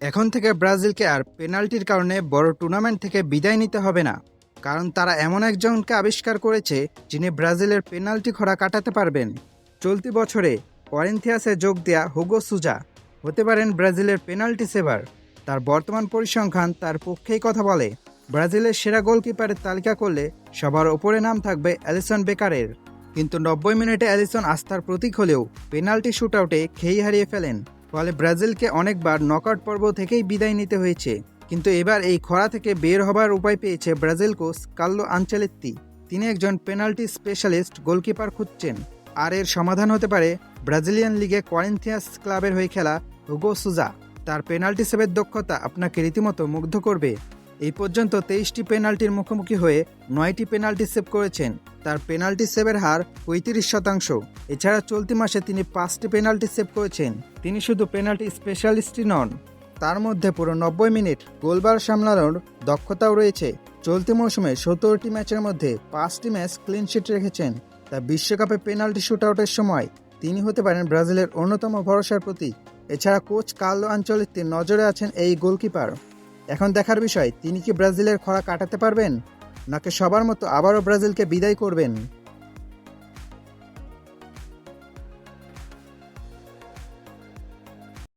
এখন থেকে ব্রাজিলকে আর পেনাল্টির কারণে বড় টুর্নামেন্ট থেকে বিদায় নিতে হবে না, কারণ তারা এমন একজনকে আবিষ্কার করেছে যিনি ব্রাজিলের পেনাল্টি খরা কাটাতে পারবেন। চলতি বছরে করেন্থিয়াসে যোগ দেয়া হুগো সুজা হতে পারেন ব্রাজিলের পেনাল্টি সেভার। তার বর্তমান পরিসংখ্যান তার পক্ষেই কথা বলে। ব্রাজিলের সেরা গোলকিপারের তালিকা করলে সবার ওপরে নাম থাকবে অ্যালিসন বেকারের। কিন্তু নব্বই মিনিটে অ্যালিসন আস্থার প্রতীক হলেও পেনাল্টি শুটআউটে খেই হারিয়ে ফেলেন। ফলে ব্রাজিলকে অনেকবার নকআউট পর্ব থেকেই বিদায় নিতে হয়েছে। কিন্তু এবার এই খরা থেকে বের হবার উপায় পেয়েছে ব্রাজিল কোচ কার্লো আঞ্চেলেত্তি। তিনি একজন পেনাল্টি স্পেশালিস্ট গোলকিপার খুঁজছেন। আর এর সমাধান হতে পারে ব্রাজিলিয়ান লিগে কোয়ারেন্থিয়াস ক্লাবের হয়ে খেলা হুগো সুজা। তার পেনাল্টি সেভের দক্ষতা আপনাকে রীতিমতো মুগ্ধ করবে। এই পর্যন্ত তেইশটি পেনাল্টির মুখোমুখি হয়ে নয়টি পেনাল্টি সেভ করেছেন। তার পেনাল্টি সেভের হার পঁয়ত্রিশ শতাংশ। এছাড়া চলতি মাসে তিনি পাঁচটি পেনাল্টি সেভ করেছেন। তিনি শুধু পেনাল্টি স্পেশালিস্টই নন, তার মধ্যে পুরো নব্বই মিনিট গোলবার সামলানোর দক্ষতাও রয়েছে। চলতি মৌসুমে সতেরোটি ম্যাচের মধ্যে পাঁচটি ম্যাচ ক্লিনশিট রেখেছেন। তা বিশ্বকাপে পেনাল্টি শুটআউটের সময় তিনি হতে পারেন ব্রাজিলের অন্যতম ভরসার প্রতীক। এছাড়া কোচ কার্লো আঞ্চলিকটির নজরে আছেন এই গোলকিপার। এখন দেখার বিষয়, তিনি কি ব্রাজিলের খরা কাটাতে পারবেন? নাকি সবার মতো আবারও ব্রাজিলকে বিদায় করবেন?